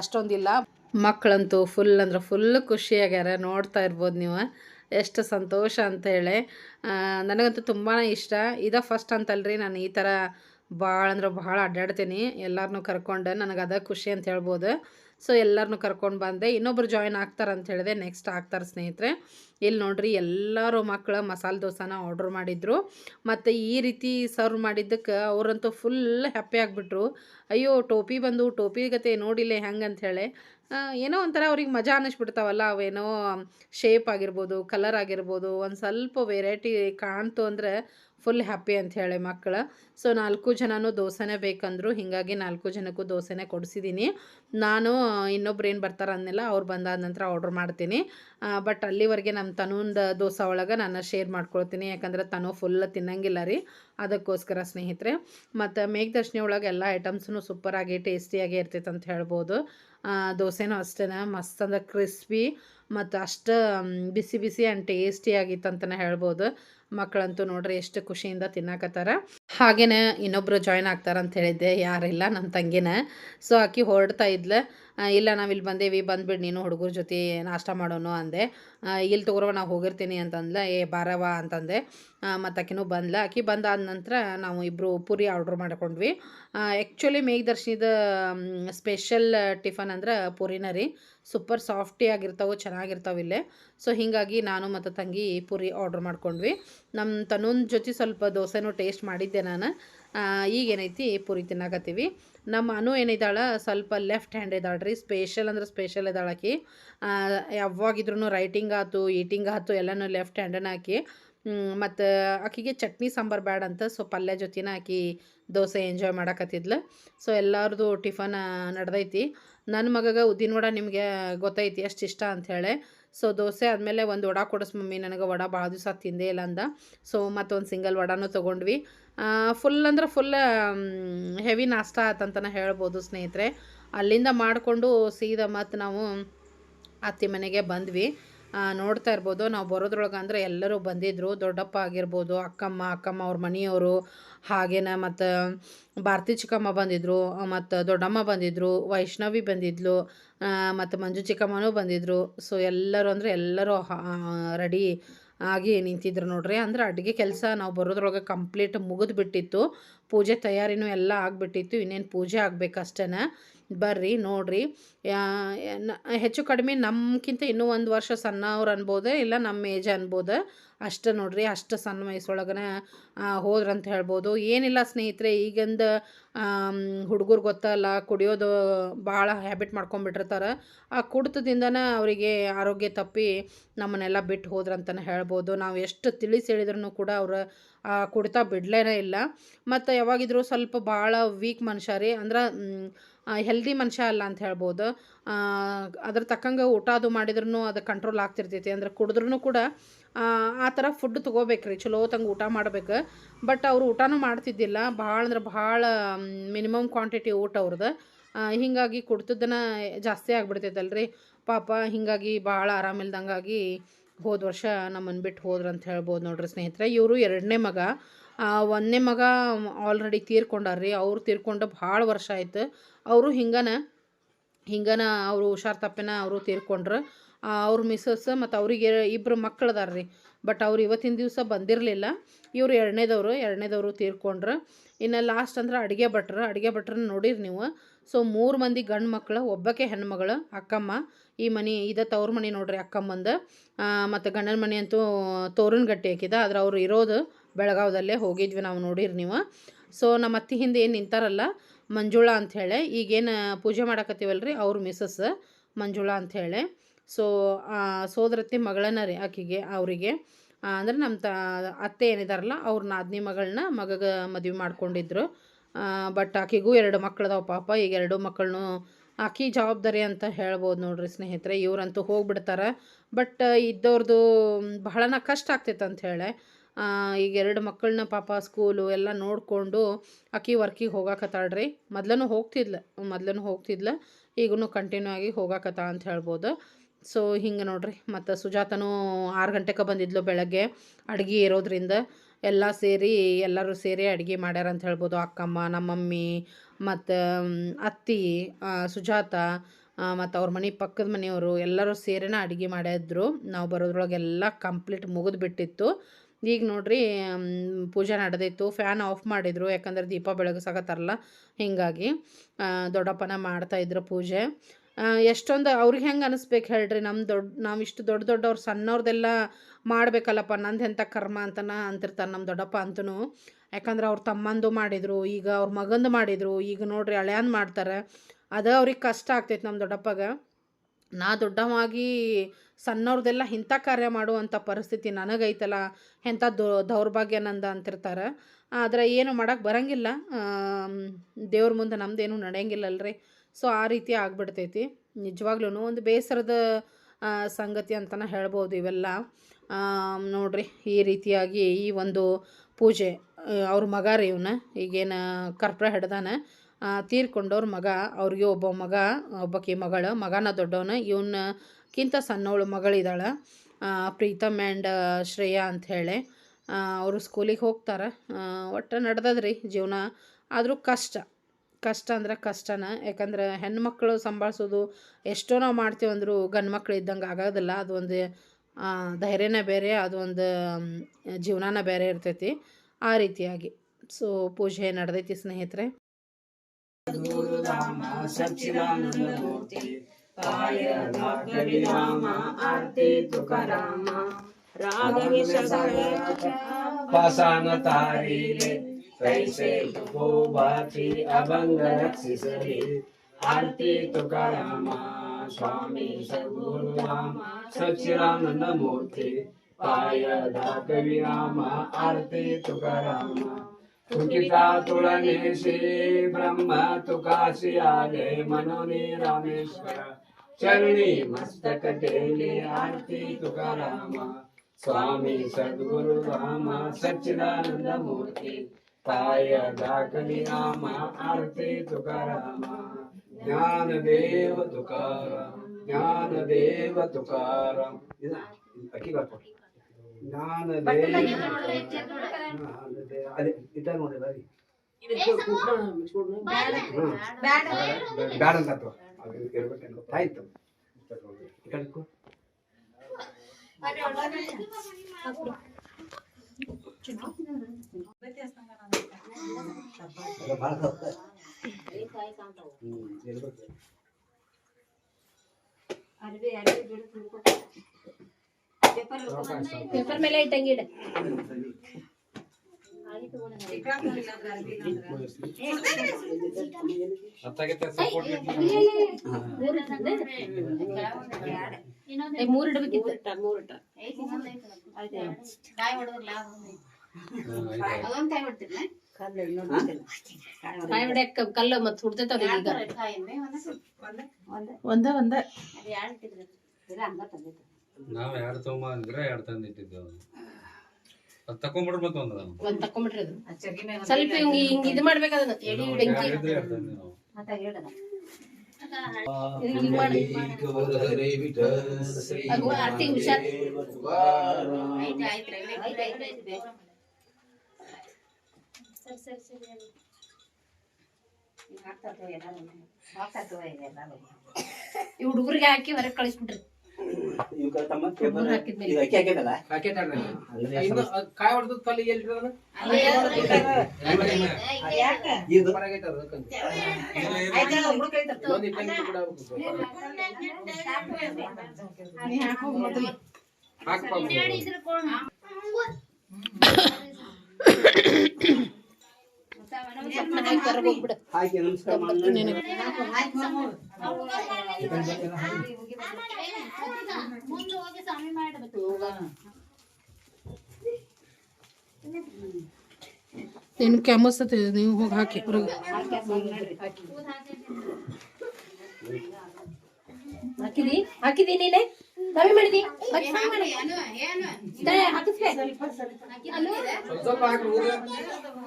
ಅಷ್ಟೊಂದಿಲ್ಲ. ಮಕ್ಕಳಂತೂ ಫುಲ್ ಅಂದ್ರೆ ಫುಲ್ ಖುಷಿಯಾಗ್ಯಾರ ನೋಡ್ತಾ ಇರ್ಬೋದು ನೀವು. ಎಷ್ಟು ಸಂತೋಷ ಅಂತ ಹೇಳಿ. ನನಗಂತೂ ತುಂಬಾ ಇಷ್ಟ. ಇದ ಫಸ್ಟ್ ಅಂತಲ್ರಿ, ನಾನು ಈ ಥರ ಭಾಳ ಅಂದ್ರೆ ಭಾಳ ಅಡ್ಡಾಡ್ತೀನಿ. ಎಲ್ಲರನ್ನೂ ಕರ್ಕೊಂಡು ನನಗೆ ಅದ ಖುಷಿ ಅಂತ ಹೇಳ್ಬೋದು. ಸೊ ಎಲ್ಲರನ್ನೂ ಕರ್ಕೊಂಡು ಬಂದೆ. ಇನ್ನೊಬ್ರು ಜಾಯಿನ್ ಆಗ್ತಾರೆ ಅಂತ ಹೇಳಿದೆ. ನೆಕ್ಸ್ಟ್ ಆಗ್ತಾರೆ ಸ್ನೇಹಿತರೆ. ಇಲ್ಲಿ ನೋಡ್ರಿ, ಎಲ್ಲರೂ ಮಕ್ಕಳು ಮಸಾಲೆ ದೋಸೆನ ಆರ್ಡ್ರ್ ಮಾಡಿದ್ರು. ಮತ್ತು ಈ ರೀತಿ ಸರ್ವ್ ಮಾಡಿದ್ದಕ್ಕೆ ಅವರಂತೂ ಫುಲ್ ಹ್ಯಾಪಿ ಆಗಿಬಿಟ್ರು. ಅಯ್ಯೋ, ಟೋಪಿ ಬಂದು ಟೋಪಿ ಗತೆ ನೋಡಿಲ್ಲ ಹೆಂಗೆ ಅಂಥೇಳಿ ಏನೋ ಒಂಥರ ಅವ್ರಿಗೆ ಮಜಾ ಅನ್ನಿಸ್ಬಿಡ್ತಾವಲ್ಲ ಅವೇನೋ ಶೇಪ್ ಆಗಿರ್ಬೋದು ಕಲರ್ ಆಗಿರ್ಬೋದು, ಒಂದು ಸ್ವಲ್ಪ ವೆರೈಟಿ ಕಾಣ್ತು ಅಂದರೆ ಫುಲ್ ಹ್ಯಾಪಿ ಅಂತ ಹೇಳಿ ಮಕ್ಕಳು. ಸೊ ನಾಲ್ಕು ಜನನೂ ದೋಸೆನೇ ಬೇಕಂದ್ರು, ಹೀಗಾಗಿ ನಾಲ್ಕು ಜನಕ್ಕೂ ದೋಸೆನೇ ಕೊಡಿಸಿದ್ದೀನಿ ನಾನು ಇನ್ನೊಬ್ರು ಏನು ಬರ್ತಾರೆ ಅಂದೆಲ್ಲ ಅವ್ರು ಬಂದಾದ ನಂತರ ಆರ್ಡ್ರ್ ಮಾಡ್ತೀನಿ. ಬಟ್ ಅಲ್ಲಿವರೆಗೆ ನಮ್ಮ ತನೂಂದು ದೋಸೆ ಒಳಗೆ ನಾನು ಶೇರ್ ಮಾಡ್ಕೊಳ್ತೀನಿ, ಯಾಕಂದ್ರೆ ತನು ಫುಲ್ ತಿನ್ನಂಗಿಲ್ಲ ರೀ. ಅದಕ್ಕೋಸ್ಕರ ಸ್ನೇಹಿತರೆ. ಮತ್ತು ಮೇಘದರ್ಶಿನಿ ಒಳಗೆ ಎಲ್ಲ ಐಟಮ್ಸೂ ಸೂಪರಾಗಿ ಟೇಸ್ಟಿಯಾಗಿ ಇರ್ತೈತೆ ಅಂತ ಹೇಳ್ಬೋದು. ದೋಸೆನೂ ಅಷ್ಟೇ ಮಸ್ತ್ ಅಂದ್ರೆ ಕ್ರಿಸ್ಪಿ ಮತ್ತು ಅಷ್ಟು ಬಿಸಿ ಬಿಸಿ ಆ್ಯಂಡ್ ಟೇಸ್ಟಿ ಆಗಿತ್ತು ಹೇಳ್ಬೋದು. ಮಕ್ಕಳಂತೂ ನೋಡ್ರಿ ಎಷ್ಟು ಖುಷಿಯಿಂದ ತಿನ್ನಕತ್ತಾರ. ಹಾಗೇನೆ ಇನ್ನೊಬ್ರು ಜಾಯ್ನ್ ಆಗ್ತಾರ ಅಂತ ಹೇಳಿದ್ದೆ, ಯಾರಿಲ್ಲ ನನ್ನ ತಂಗಿನ. ಸೊ ಆಕಿ ಹೊರಡ್ತಾ ಇದ್ಲ. ಇಲ್ಲ, ನಾವು ಇಲ್ಲಿ ಬಂದೇವಿ, ಬಂದ್ಬಿಡು ನೀನು ಹುಡುಗರ ಜೊತೆ ನಾಷ್ಟ ಮಾಡೋನು ಅಂದೆ. ಇಲ್ಲಿ ತಗೋರವ ನಾವು ಹೋಗಿರ್ತೀನಿ ಅಂತಂದ್ಲ. ಏ ಬಾರವ ಅಂತಂದೆ. ಮತ್ತು ಆಕಿನೂ ಬಂದ್ಲ. ಆಕಿ ಬಂದಾದ ನಂತರ ನಾವು ಇಬ್ಬರು ಪೂರಿ ಆರ್ಡ್ರ್ ಮಾಡ್ಕೊಂಡ್ವಿ. ಆ್ಯಕ್ಚುಲಿ ಮೇಘದರ್ಶಿದ ಸ್ಪೆಷಲ್ ಟಿಫನ್ ಅಂದ್ರೆ ಪೂರಿನ ರೀ. ಸೂಪರ್ ಸಾಫ್ಟಿ ಆಗಿರ್ತಾವೆ, ಚೆನ್ನಾಗಿರ್ತಾವೆ ಇಲ್ಲೇ. ಸೊ ಹೀಗಾಗಿ ನಾನು ಮತ್ತು ತಂಗಿ ಪೂರಿ ಆರ್ಡ್ರ್ ಮಾಡ್ಕೊಂಡ್ವಿ. ನಮ್ಮ ತನ್ನೊಂದು ಜೊತೆ ಸ್ವಲ್ಪ ದೋಸೆನೂ ಟೇಸ್ಟ್ ಮಾಡಿದ್ದೆ ನಾನು. ಈಗೇನೈತಿ ಪೂರಿ ತಿನ್ನಾಕತ್ತೀವಿ. ನಮ್ಮ ಅನು ಏನಿದ್ದಾಳೆ, ಸ್ವಲ್ಪ ಲೆಫ್ಟ್ ಹ್ಯಾಂಡ್ ಇದ್ದಾಳೆ ರೀ ಸ್ಪೆಷಲ್ ಅಂದ್ರೆ ಸ್ಪೆಷಲ್ ಇದ್ದಾಳಾಕಿ ಯಾವಾಗಿದ್ರೂ ರೈಟಿಂಗ್ ಆಯ್ತು ಈಟಿಂಗ್ ಆಯ್ತು ಎಲ್ಲನೂ ಲೆಫ್ಟ್ ಹ್ಯಾಂಡನ್ನ ಹಾಕಿ ಮತ್ತು ಆಕಿಗೆ ಚಟ್ನಿ ಸಾಂಬಾರು ಬ್ಯಾಡ ಅಂತ ಸೊ ಪಲ್ಯ ಜೊತೆನ ಆಕಿ ದೋಸೆ ಎಂಜಾಯ್ ಮಾಡಕತ್ತಿದ್ಲು. ಸೊ ಎಲ್ಲರದು ಟಿಫನ್ ನಡೆದೈತಿ. ನನ್ನ ಮಗಗೆ ಉದ್ದಿನ ವಡ ನಿಮಗೆ ಗೊತ್ತೈತಿ ಅಷ್ಟು ಇಷ್ಟ ಅಂಥೇಳಿ ಸೊ ದೋಸೆ ಆದಮೇಲೆ ಒಂದು ವಡ ಕೊಡಿಸ್ ಮಮ್ಮಿ, ನನಗೆ ವಡ ಭಾಳ ದಿವಸ ತಿಂದೇ ಇಲ್ಲ ಅಂದ. ಸೊ ಮತ್ತೊಂದು ಸಿಂಗಲ್ ವಡನೂ ತೊಗೊಂಡ್ವಿ. ಫುಲ್ ಅಂದ್ರೆ ಫುಲ್ ಹೆವಿ ನಾಷ್ಟ ಆತಂತನೇ ಹೇಳ್ಬೋದು ಸ್ನೇಹಿತರೆ. ಅಲ್ಲಿಂದ ಮಾಡಿಕೊಂಡು ಸೀದಾ ಮತ್ತು ನಾವು ಅತ್ತಿ ಮನೆಗೆ ಬಂದ್ವಿ. ನೋಡ್ತಾ ಇರ್ಬೋದು. ನಾವು ಬರೋದ್ರೊಳಗೆ ಅಂದರೆ ಎಲ್ಲರೂ ಬಂದಿದ್ದರು ದೊಡ್ಡಪ್ಪ ಆಗಿರ್ಬೋದು, ಅಕ್ಕಮ್ಮ ಅಕ್ಕಮ್ಮ ಅವ್ರ ಮನೆಯವರು, ಹಾಗೇನ ಮತ್ತು ಭಾರತಿ ಚಿಕ್ಕಮ್ಮ ಬಂದಿದ್ದರು ಮತ್ತು ದೊಡ್ಡಮ್ಮ ಬಂದಿದ್ದರು ವೈಷ್ಣವಿ ಬಂದಿದ್ಲು ಮತ್ತು ಮಂಜು ಚಿಕ್ಕಮ್ಮನೂ ಬಂದಿದ್ದರು ಸೊ ಎಲ್ಲರೂ ಅಂದರೆ ಎಲ್ಲರೂ ರೆಡಿ ಆಗಿ ನಿಂತಿದ್ರು ನೋಡ್ರಿ. ಅಂದ್ರೆ ಅಡುಗೆ ಕೆಲಸ ನಾವು ಬರೋದ್ರೊಳಗೆ ಕಂಪ್ಲೀಟ್ ಮುಗಿದ್ಬಿಟ್ಟಿತ್ತು. ಪೂಜೆ ತಯಾರಿನೂ ಎಲ್ಲ ಆಗಿಬಿಟ್ಟಿತ್ತು. ಇನ್ನೇನು ಪೂಜೆ ಆಗ್ಬೇಕಷ್ಟೇ ಬರ್ರಿ, ನೋಡ್ರಿ. ಹೆಚ್ಚು ಕಡಿಮೆ ನಮ್ಗಿಂತ ಇನ್ನೂ ಒಂದು ವರ್ಷ ಸಣ್ಣವ್ರು ಅನ್ಬೋದು, ಇಲ್ಲ ನಮ್ಮ ಏಜ್ ಅನ್ಬೋದು? ಅಷ್ಟು ನೋಡ್ರಿ, ಅಷ್ಟು ಸಣ್ಣ ವಯಸ್ಸೊಳಗನ ಹೋದ್ರಂತ ಹೇಳ್ಬೋದು. ಏನಿಲ್ಲ ಸ್ನೇಹಿತರೆ, ಈಗಿಂದ ಹುಡುಗರು ಗೊತ್ತಲ್ಲ, ಕುಡಿಯೋದು ಭಾಳ ಹ್ಯಾಬಿಟ್ ಮಾಡ್ಕೊಂಡ್ಬಿಟ್ಟಿರ್ತಾರೆ ಆ ಕುಡ್ತದಿಂದನೇ ಅವರಿಗೆ ಆರೋಗ್ಯ ತಪ್ಪಿ ನಮ್ಮನ್ನೆಲ್ಲ ಬಿಟ್ಟು ಹೋದ್ರಂತಲೇ ಹೇಳ್ಬೋದು. ನಾವು ಎಷ್ಟು ತಿಳಿಸಿ ಹೇಳಿದ್ರು ಕೂಡ ಅವ್ರು ಕುಡಿತ ಬಿಡಲೇನೇ ಇಲ್ಲ. ಮತ್ತು ಯಾವಾಗಿದ್ರು ಸ್ವಲ್ಪ ಭಾಳ ವೀಕ್ ಮನುಷ್ಯ ರೀ, ಅಂದ್ರೆ ಹೆಲ್ದಿ ಮನುಷ್ಯ ಅಲ್ಲ ಅಂತ ಹೇಳ್ಬೋದು. ಅದ್ರ ತಕ್ಕಂಗೆ ಊಟ ಅದು ಮಾಡಿದ್ರೂ ಅದು ಕಂಟ್ರೋಲ್ ಆಗ್ತಿರ್ತೈತಿ. ಅಂದ್ರೆ ಕುಡಿದ್ರೂ ಕೂಡ ಆ, ಥರ ಫುಡ್ ತೊಗೋಬೇಕ್ರಿ. ಚಲೋ ತಂಗೆ ಊಟ ಮಾಡ್ಬೇಕು. ಬಟ್ ಅವರು ಊಟನೂ ಮಾಡ್ತಿದ್ದಿಲ್ಲ. ಭಾಳ ಅಂದ್ರೆ ಭಾಳ ಮಿನಿಮಮ್ ಕ್ವಾಂಟಿಟಿ ಊಟ ಅವ್ರದ್ದು ಹೀಗಾಗಿ ಕುಡ್ತದನ್ನ ಜಾಸ್ತಿ ಆಗ್ಬಿಡ್ತೈತಲ್ರಿ. ಪಾಪ ಹೀಗಾಗಿ ಭಾಳ ಆರಾಮಿಲ್ದಂಗಾಗಿ ಹೋದ ವರ್ಷ ನಮ್ಮನ್ನು ಬಿಟ್ಟು ಹೋದ್ರಂತ ಹೇಳ್ಬೋದು ನೋಡ್ರಿ ಸ್ನೇಹಿತರೆ. ಇವರು ಎರಡನೇ ಮಗ. ಒಂದನೇ ಮಗ ಆಲ್ರೆಡಿ ತೀರ್ಕೊಂಡಾರ್ರಿ. ಅವ್ರು ತೀರ್ಕೊಂಡು ಭಾಳ ವರ್ಷ ಆಯ್ತು. ಅವರು ಹಿಂಗನ ಹಿಂಗನ ಅವರು ಹುಷಾರ್ ತಪ್ಪೇನ ಅವರು ತೀರ್ಕೊಂಡ್ರು. ಅವ್ರ ಮಿಸ್ಸಸ್ ಮತ್ತು ಅವರಿಗೆ ಇಬ್ಬರು ರೀ ಬಟ್ ಅವ್ರು ಇವತ್ತಿನ ದಿವಸ ಬಂದಿರಲಿಲ್ಲ. ಇವರು ಎರಡನೇದವರು ಎರಡನೇದವರು ತೀರ್ಕೊಂಡ್ರು. ಇನ್ನು ಲಾಸ್ಟ್ ಅಂದ್ರೆ ಅಡುಗೆ ಭಟ್ರು. ಅಡುಗೆ ಭಟ್ರನ್ನ ನೋಡಿರಿ ನೀವು. ಸೊ ಮೂರು ಮಂದಿ ಗಂಡು ಮಕ್ಕಳು ಒಬ್ಬಕ್ಕೆ ಹೆಣ್ಮಗಳು, ಅಕ್ಕಮ್ಮ. ಈ ಮನೆ, ಇದ ತವ್ರ ಮನೆ ನೋಡ್ರಿ ಅಕ್ಕಮ್ಮಂದು. ಮತ್ತು ಗಂಡನ ಮನೆ ಅಂತೂ ತೋರನಗಟ್ಟಿ ಹಾಕಿದ. ಆದ್ರೆ ಅವ್ರು ಇರೋದು ಬೆಳಗಾವದಲ್ಲೇ ಹೋಗಿದ್ವಿ ನಾವು ನೋಡಿರಿ ನೀವು. ಸೊ ನಮ್ಮ ಅತ್ತಿ ಹಿಂದೆ ಏನು ನಿಂತಾರಲ್ಲ, ಮಂಜುಳಾ ಅಂಥೇಳಿ ಈಗೇನು ಪೂಜೆ ಮಾಡಕತ್ತೀವಲ್ರಿ? ಅವ್ರ ಮಿಸ್ಸಸ್ ಮಂಜುಳಾ ಅಂಥೇಳಿ ಸೊ ಸೋದರತ್ತಿ ಮಗಳನ್ನ ರೀ ಆಕೆಗೆ, ಅವರಿಗೆ. ಅಂದ್ರೆ ನಮ್ಮ ತ, ಅತ್ತೆ ಏನಿದಾರಲ್ಲ, ಅವ್ರ ನಾದಿನಿ ಮಗಳನ್ನ ಮಗಗ ಮದುವೆ ಮಾಡ್ಕೊಂಡಿದ್ರು. ಬಟ್ ಆಕಿಗೂ ಎರಡು ಮಕ್ಕಳದಾವ ಪಾಪ, ಈಗ ಎರಡು ಮಕ್ಕಳನ್ನು ಆಕೆ ಜವಾಬ್ದಾರಿ ಅಂತ ಹೇಳ್ಬೋದು ನೋಡ್ರಿ ಸ್ನೇಹಿತರೆ. ಇವರಂತೂ ಹೋಗ್ಬಿಡ್ತಾರೆ. ಬಟ್ ಇದ್ದವ್ರದ್ದು ಬಹಳನ ಕಷ್ಟ ಆಗ್ತೈತೆ ಅಂತ ಈಗ ಎರಡು ಮಕ್ಕಳನ್ನ ಪಾಪ ಸ್ಕೂಲು ಎಲ್ಲ ನೋಡಿಕೊಂಡು ಆಕಿ ವರ್ಕಿಗೆ ಹೋಗಾಕತ್ತಾಳ್ರಿ. ಮೊದ್ಲೂ ಹೋಗ್ತಿದ್ಲ ಮೊದ್ಲೂ ಹೋಗ್ತಿದ್ಲ ಈಗೂ ಕಂಟಿನ್ಯೂ ಆಗಿ ಹೋಗಾಕತ್ತ ಅಂತ ಹೇಳ್ಬೋದು. ಸೊ ಹಿಂಗೆ ನೋಡ್ರಿ, ಮತ್ತು ಸುಜಾತನೂ ಆರು ಗಂಟೆಗೆ ಬಂದಿದ್ಲು ಬೆಳಗ್ಗೆ, ಅಡುಗೆ ಇರೋದ್ರಿಂದ ಎಲ್ಲ ಸೇರಿ ಎಲ್ಲರೂ ಸೇರಿ ಅಡುಗೆ ಮಾಡ್ಯಾರ ಅಂತ ಹೇಳ್ಬೋದು. ಅಕ್ಕಮ್ಮ ನಮ್ಮ ಮಮ್ಮಿ ಮತ್ತು ಅತ್ತಿ ಸುಜಾತ ಮತ್ತು ಅವ್ರ ಮನೆ ಪಕ್ಕದ ಮನೆಯವರು ಎಲ್ಲರೂ ಸೇರಿನ ಅಡುಗೆ ಮಾಡಿದ್ರು ನಾವು ಬರೋದ್ರೊಳಗೆಲ್ಲ ಕಂಪ್ಲೀಟ್ ಮುಗಿದು ಬಿಟ್ಟಿತ್ತು ಈಗ ನೋಡ್ರಿ ಪೂಜೆ ನಡೆದಿತ್ತು ಫ್ಯಾನ್ ಆಫ್ ಮಾಡಿದರು, ಯಾಕಂದ್ರೆ ದೀಪ ಬೆಳಗಿಸಕತ್ತಾರಲ್ಲ ಹೀಗಾಗಿ ದೊಡ್ಡಪ್ಪನ ಮಾಡ್ತಾಯಿದ್ರು ಪೂಜೆ. ಎಷ್ಟೊಂದು ಅವ್ರಿಗೆ ಹೆಂಗೆ ಅನಿಸ್ಬೇಕು ಹೇಳ್ರಿ ನಮ್ಮ ದೊಡ್ಡ ನಾವು ಇಷ್ಟು ದೊಡ್ಡ ದೊಡ್ಡವ್ರು ಸಣ್ಣವ್ರದೆಲ್ಲ ಮಾಡಬೇಕಲ್ಲಪ್ಪ, ನಂದು ಎಂಥ ಕರ್ಮ ಅಂತನ ಅಂತಿರ್ತಾರೆ ನಮ್ಮ ದೊಡ್ಡಪ್ಪ ಅಂತೂ ಯಾಕಂದ್ರೆ ಅವ್ರ ತಮ್ಮಂದು ಮಾಡಿದರು, ಈಗ ಅವ್ರ ಮಗಂದು ಮಾಡಿದರು, ಈಗ ನೋಡ್ರಿ ಹಳ್ಯಾಂದು ಮಾಡ್ತಾರೆ, ಅದು ಅವ್ರಿಗೆ ಕಷ್ಟ ಆಗ್ತೈತೆ ನಮ್ಮ ದೊಡ್ಡಪ್ಪಗೆ. ನಾ ದೊಡ್ಡವಾಗಿ ಸಣ್ಣವ್ರದೆಲ್ಲ ಇಂಥ ಕಾರ್ಯ ಮಾಡುವಂಥ ಪರಿಸ್ಥಿತಿ ನನಗೈತಲ್ಲ, ಎಂಥ ದೌರ್ಭಾಗ್ಯ ನಂದ ಅಂತಿರ್ತಾರೆ. ಆದರೆ ಏನು ಮಾಡೋಕ್ಕೆ ಬರಂಗಿಲ್ಲ. ದೇವ್ರ ಮುಂದೆ ನಮ್ಮದೇನು ನಡೆಯಂಗಿಲ್ಲಲ್ರಿ. ಸೊ, ಆ ರೀತಿ ಆಗ್ಬಿಡ್ತೈತಿ. ನಿಜವಾಗ್ಲೂ ಒಂದು ಬೇಸರದ ಸಂಗತಿ ಅಂತಲೇ ಹೇಳ್ಬೋದು ಇವೆಲ್ಲ. ನೋಡ್ರಿ, ಈ ರೀತಿಯಾಗಿ ಈ ಒಂದು ಪೂಜೆ ಅವ್ರ ಮಗ ಇವನ. ಈಗೇನು ಕರ್ಪೂರ ಹಿಡ್ದಾನ. ತೀರ್ಕೊಂಡವ್ರ ಮಗ, ಅವ್ರಿಗೆ ಒಬ್ಬ ಮಗ, ಒಬ್ಬಕಿ ಮಗಳು, ಮಗನ ದೊಡ್ಡವನ, ಇವನಕ್ಕಿಂತ ಸಣ್ಣವಳು ಮಗಳಿದ್ದಾಳೆ ಪ್ರೀತಮ್ ಆ್ಯಂಡ್ ಶ್ರೇಯಾ ಅಂಥೇಳಿ ಅವರು ಸ್ಕೂಲಿಗೆ ಹೋಗ್ತಾರೆ. ಒಟ್ಟು ನಡ್ದದ್ರಿ ಜೀವನ. ಆದರೂ ಕಷ್ಟ. ಕಷ್ಟ ಅಂದ್ರೆ ಕಷ್ಟನ. ಯಾಕಂದ್ರೆ ಹೆಣ್ಮಕ್ಳು ಸಂಭಾಳಿಸೋದು ಎಷ್ಟೋ ನಾವು ಮಾಡ್ತೀವಿ ಅಂದರೂ ಗಂಡು ಮಕ್ಳು ಇದ್ದಂಗೆ ಆಗೋದಿಲ್ಲ. ಅದು ಒಂದು ಧೈರ್ಯನೇ ಬೇರೆ, ಅದು ಒಂದು ಜೀವನನ ಬೇರೆ ಇರ್ತೈತಿ ಆ ರೀತಿಯಾಗಿ. ಸೊ ಪೂಜೆ ನಡೆದೈತಿ ಸ್ನೇಹಿತರೆ.
आरती तुकारामा रागवी पासान तारिले कैसे तुकोबाची अभंग रक्षिसरी आरती तुकारामा स्वामी सद्गुरुरामा सच्चिदानन्दमूर्ति पाय धाकविरामा आरती तुकारामा। तुकिता तुलनेशी ब्रह्म तुकाशी आले मनोनी रामेश्वर चरणी मस्तक टेली आरती तुकाराम स्वामी सद्गुरु राम सच्चिदानंद मूर्ति ताय दाकली राम आरती तुकाराम ज्ञान देव तुकाराम ज्ञान देव तुकाराम ಅದೇ ಇಟ್ಟ ನೋಡಿ ಬರೀ ಬ್ಯಾಡ ಅಂತ ಅಥವಾ ಅದು ಇರ್ಬೇಕೇನು ಆಯ್ತು
ಪೇಪರ್ ಮೇಲೆ ಇಟ್ಟಂಗಿ ಮೂರ್ ಇಡ್ಬೇಕಿತ್ತು. ಕಾಯಿ ಹೊಡ್ಯಾಕ ಕಲ್ಲು ಮತ್ತೆ ಹುಡ್ತೈತಾವ ಈಗ.
ಒಂದೇ ಒಂದೇ.
ನಾವ್ ಎರಡು ತಗೊಂಬಂದ್ರೆ ಎರಡು ತಂದಿಟ್ಟಿದ್ದೇವೆ ಅದು ತಕೊಂಡ್ಬಿಡ್ರಿ ಮತ್ತೆ ಒಂದು
ಒಂದ್ ತಕೊಂಬಿಟ್ರಿ ಅದು. ಸ್ವಲ್ಪ ಹಿಂಗ್ ಹಿಂಗ್ ಇದು ಮಾಡ್ಬೇಕದನ್ನ ಎಡಿ ಬೆಂಕಿ ಅಗೋ ಆರ್ತಿ ಹುಷಾರ್. ಈ ಹುಡುಗರಿಗೆ ಹಾಕಿ ಹೊರಗೆ ಕಳಿಸ್ಬಿಟ್ರಿ.
ತಮ್ಮ
ಹಾಕಿದ್ಮೇಲೆ.
ಇದು ಅಕ್ಕಿ
ಕಾಯಿ ಹೊಡೆದ ಕಲ್ಲು ಎಲ್ರಿ ಅದು?
ಇದು.
ಹಾಕ್ಪ
ಮನೆಗೆ ಹೊರಗೆ ಹೋಗ್ಬಿಡು
ಹಾಕಿ ನಮಸ್ಕಾರ ಮಾಡಿ
ಮುಂದೆ ಹೋಗಿ ಸ್ವಾಮಿ ಮಾಡಬೇಕು
ಏನು ಕೆಮ್ಮಸ್ತತಿ ನೀವು ಹೋಗಿ ಹಾಕಿ ಹೊರಗೆ.
ಹಾಕಿದಿ? ಹಾಕಿದಿ ನೀನೆ? ಕಮ್ಮಿ ಮಾಡಿದಿ? ಹಾಕಿ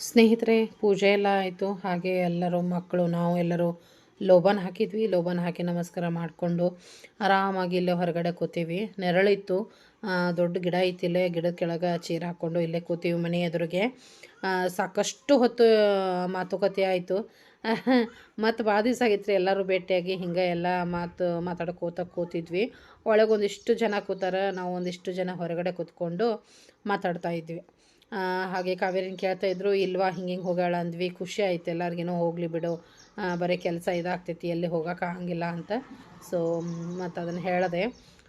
ಸ್ನೇಹಿತರೆ, ಪೂಜೆ ಎಲ್ಲ ಆಯಿತು. ಹಾಗೆ ಎಲ್ಲರೂ ಮಕ್ಕಳು, ನಾವು ಎಲ್ಲರೂ ಲೋಬನ್ ಹಾಕಿದ್ವಿ. ಲೋಬನ್ ಹಾಕಿ ನಮಸ್ಕಾರ ಮಾಡಿಕೊಂಡು ಆರಾಮಾಗಿ ಇಲ್ಲೇ ಹೊರಗಡೆ ಕೂತೀವಿ. ನೆರಳಿತ್ತು. ದೊಡ್ಡ ಗಿಡ ಐತಿ ಇಲ್ಲೇ. ಗಿಡದ ಕೆಳಗೆ ಚೀರ ಹಾಕ್ಕೊಂಡು ಇಲ್ಲೇ ಕೂತೀವಿ ಮನೆ ಎದುರಿಗೆ. ಸಾಕಷ್ಟು ಹೊತ್ತು ಮಾತುಕತೆ ಆಯಿತು. [laughs] ಮತ್ತು ಭಾಳ ದಿವಸ ಆಗೈತ್ರಿ ಎಲ್ಲರೂ ಭೇಟಿಯಾಗಿ ಹಿಂಗೆ ಎಲ್ಲ ಮಾತು ಮಾತಾಡ್ಕೋತ ಕೂತಿದ್ವಿ. ಒಳಗೆ ಒಂದಿಷ್ಟು ಜನ ಕೂತಾರ, ನಾವು ಒಂದಿಷ್ಟು ಜನ ಹೊರಗಡೆ ಕೂತ್ಕೊಂಡು ಮಾತಾಡ್ತಾ ಇದ್ವಿ. ಹಾಗೆ ಕಾವೇರಿನ ಕೇಳ್ತಾ ಇದ್ರು, ಇಲ್ವಾ ಹಿಂಗೆ ಹಿಂಗೆ ಹೋಗ್ಯಾಳ ಅಂದ್ವಿ, ಖುಷಿ ಆಯ್ತು ಎಲ್ಲರಿಗೇನೋ ಹೋಗಲಿ ಬಿಡು ಬರೀ ಕೆಲಸ ಇದಾಗ್ತೈತಿ, ಎಲ್ಲಿ ಹೋಗೋಕೆ ಆಗಂಗಿಲ್ಲ ಅಂತ. ಸೊ ಮತ್ತು ಅದನ್ನು ಹೇಳಿದೆ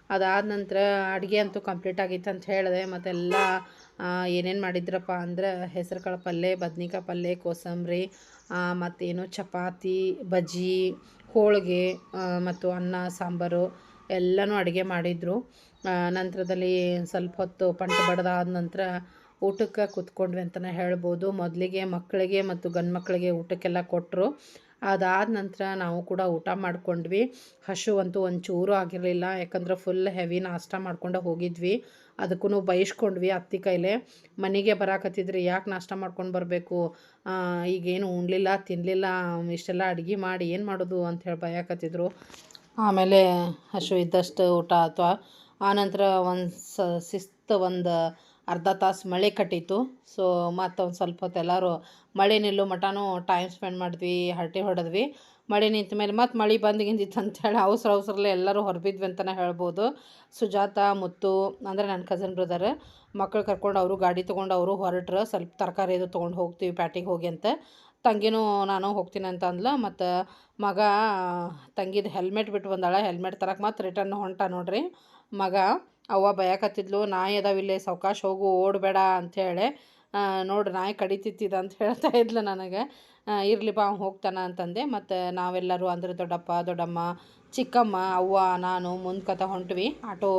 ಅದಾದ ನಂತರ ಅಡುಗೆ ಅಂತೂ ಕಂಪ್ಲೀಟ್ ಆಗಿತ್ತು ಅಂತ ಹೇಳಿದೆ. ಮತ್ತೆಲ್ಲ ಏನೇನು ಮಾಡಿದ್ರಪ್ಪ ಅಂದ್ರೆ ಹೆಸರು ಕಾಳು ಪಲ್ಯ ಬದ್ನಿಕಾಯಿ ಪಲ್ಯ ಕೋಸಂಬರಿ ಮತ್ತೇನು ಚಪಾತಿ, ಬಜ್ಜಿ, ಹೋಳಿಗೆ ಮತ್ತು ಅನ್ನ, ಸಾಂಬಾರು ಎಲ್ಲನೂ ಅಡುಗೆ ಮಾಡಿದರು. ನಂತರದಲ್ಲಿ ಸ್ವಲ್ಪ ಹೊತ್ತು ಪಂಟ ಬಡ್ದಾದ ನಂತರ ಊಟಕ್ಕೆ ಕೂತ್ಕೊಂಡ್ವಿ ಅಂತಲೇ ಹೇಳ್ಬೋದು. ಮೊದಲಿಗೆ ಮಕ್ಕಳಿಗೆ ಮತ್ತು ಗಂಡು ಮಕ್ಕಳಿಗೆ ಊಟಕ್ಕೆಲ್ಲ ಕೊಟ್ಟರು ಅದಾದ ನಂತರ ನಾವು ಕೂಡ ಊಟ ಮಾಡ್ಕೊಂಡ್ವಿ. ಹಶುವಂತೂ ಒಂಚೂರು ಆಗಿರಲಿಲ್ಲ. ಯಾಕಂದ್ರೆ ಫುಲ್ ಹೆವಿ ನಾಷ್ಟ ಮಾಡ್ಕೊಂಡು ಹೋಗಿದ್ವಿ. ಅದಕ್ಕೂ ಬೈಸ್ಕೊಂಡ್ವಿ ಅತ್ತಿ ಕೈಲೇ. ಮನೆಗೆ ಬರಾಕತ್ತಿದ್ರಿ, ಯಾಕೆ ನಾಷ್ಟ ಮಾಡ್ಕೊಂಡು ಬರಬೇಕು? ಈಗೇನು ಉಣ್ಲಿಲ್ಲ ತಿನ್ನಲಿಲ್ಲ ಇಷ್ಟೆಲ್ಲ ಅಡುಗೆ ಮಾಡಿ ಏನು ಮಾಡೋದು ಅಂತ ಹೇಳಿ ಬೈಯಾಕತ್ತಿದ್ರು. ಆಮೇಲೆ ಹಶು ಇದ್ದಷ್ಟು ಊಟ ಅಥವಾ ಆನಂತರ ಒಂದು ಸ, ಶಿಸ್ತು ಒಂದು ಅರ್ಧ ತಾಸು ಮಳೆ ಕಟ್ಟಿತ್ತು. ಸೊ ಮತ್ತು ಒಂದು ಸ್ವಲ್ಪ ಹೊತ್ತು ಎಲ್ಲರೂ ಮಳೆ ನಿಲ್ಲು ಮಟನೂ ಟೈಮ್ ಸ್ಪೆಂಡ್ ಮಾಡಿದ್ವಿ, ಹರಟೆ ಹೊಡೆದ್ವಿ. ಮಳೆ ನಿಂತ ಮೇಲೆ ಮತ್ತು ಮಳೆ ಬಂದು ಗಿಂದಿತ್ತು ಅಂತೇಳಿ ಅವಸರ ಅವಸರಲ್ಲೇ ಎಲ್ಲರೂ ಹೊರಬಿದ್ವಿ ಅಂತಲೇ ಹೇಳ್ಬೋದು. ಸುಜಾತ, ಮುತ್ತು ಅಂದರೆ ನನ್ನ ಕಸನ್ ಬ್ರದರ್ ಮಕ್ಕಳು ಕರ್ಕೊಂಡು ಅವರು ಗಾಡಿ ತೊಗೊಂಡು ಅವರು ಹೊರಟ್ರು ಸ್ವಲ್ಪ ತರಕಾರಿ ಇದು ತೊಗೊಂಡು ಹೋಗ್ತೀವಿ ಪ್ಯಾಟಿಗೆ ಹೋಗಿ ಅಂತ. ತಂಗಿನೂ ನಾನು ಹೋಗ್ತೀನಿ ಅಂತ ಅಂದ್ಲ. ಮತ್ತು ಮಗ, ತಂಗಿದು ಹೆಲ್ಮೆಟ್ ಬಿಟ್ಟು ಬಂದಾಳೆ. ಹೆಲ್ಮೆಟ್ ತರಕ್ಕೆ ಮತ್ತು ರಿಟರ್ನ್ ಹೊಂಟ ನೋಡ್ರಿ. ಮಗ ಅವ್ವ ಬಯಕತ್ತಿದ್ಲು ನಾಯಿ ಅದಾವಿಲ್ಲಿ ಸಾವ್ಕಾಶ ಹೋಗು ಓಡಬೇಡ ಅಂಥೇಳಿ ನೋಡು, ನಾಯಿ ಕಡಿತಿತ್ತಿದ ಅಂತ ಹೇಳ್ತಾ ಇದ್ಲು ನನಗೆ. ಇರಲಿ ಬಾ ಹೋಗ್ತಾನೆ ಅಂತಂದೆ. ಮತ್ತು ನಾವೆಲ್ಲರೂ ಅಂದರೆ ದೊಡ್ಡಪ್ಪ, ದೊಡ್ಡಮ್ಮ, ಚಿಕ್ಕಮ್ಮ, ಅವ್ವ, ನಾನು ಮುಂದ್ಕತ ಹೊಂಟ್ವಿ. ಆಟೋ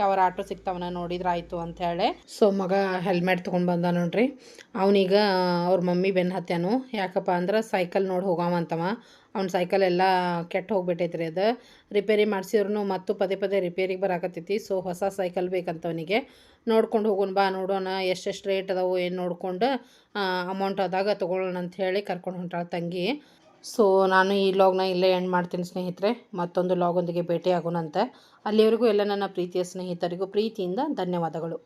ಯಾವಾರ ಆಟೋ ಸಿಗ್ತಾವನ ನೋಡಿದ್ರೆ ಆಯಿತು ಅಂಥೇಳಿ ಸೊ ಮಗ ಹೆಲ್ಮೆಟ್ ತೊಗೊಂಡು ಬಂದ ನೋಡ್ರಿ. ಅವನೀಗ, ಅವ್ರ ಮಮ್ಮಿ ಬೆನ್ನು ಹತ್ಯಾನು. ಯಾಕಪ್ಪ ಅಂದ್ರೆ ಸೈಕಲ್ ನೋಡಿ ಹೋಗಾವಂತವ ಅವ್ನ ಸೈಕಲ್ ಎಲ್ಲ ಕೆಟ್ಟು ಹೋಗ್ಬಿಟ್ಟೈತ್ರಿ ಅದು. ರಿಪೇರಿ ಮಾಡಿಸಿದ್ರು ಮತ್ತು ಪದೇ ಪದೇ ರಿಪೇರಿಗೆ ಬರಾಕತ್ತೈತಿ. ಸೊ ಹೊಸ ಸೈಕಲ್ ಬೇಕಂತವನಿಗೆ. ನೋಡ್ಕೊಂಡು ಹೋಗೋಣ, ಬಾ ನೋಡೋಣ, ಎಷ್ಟೆಷ್ಟು ರೇಟ್ ಅದಾವು ಏನು ನೋಡ್ಕೊಂಡು ಅಮೌಂಟ್ ಆದಾಗ ತೊಗೊಳ್ಳೋಣ ಅಂತ ಹೇಳಿ ಕರ್ಕೊಂಡು ಹೊಂಟಾಳ ತಂಗಿ. ಸೊ ನಾನು ಈ ಲಾಗ್ನ ಇಲ್ಲೇ ಎಂಡ್ ಮಾಡ್ತೀನಿ ಸ್ನೇಹಿತರೆ. ಮತ್ತೊಂದು ಲಾಗೊಂದಿಗೆ ಭೇಟಿ ಆಗೋಣಂತೆ ಅಲ್ಲಿವರೆಗೂ ಎಲ್ಲ ನನ್ನ ಪ್ರೀತಿಯ ಸ್ನೇಹಿತರಿಗೂ ಪ್ರೀತಿಯಿಂದ ಧನ್ಯವಾದಗಳು.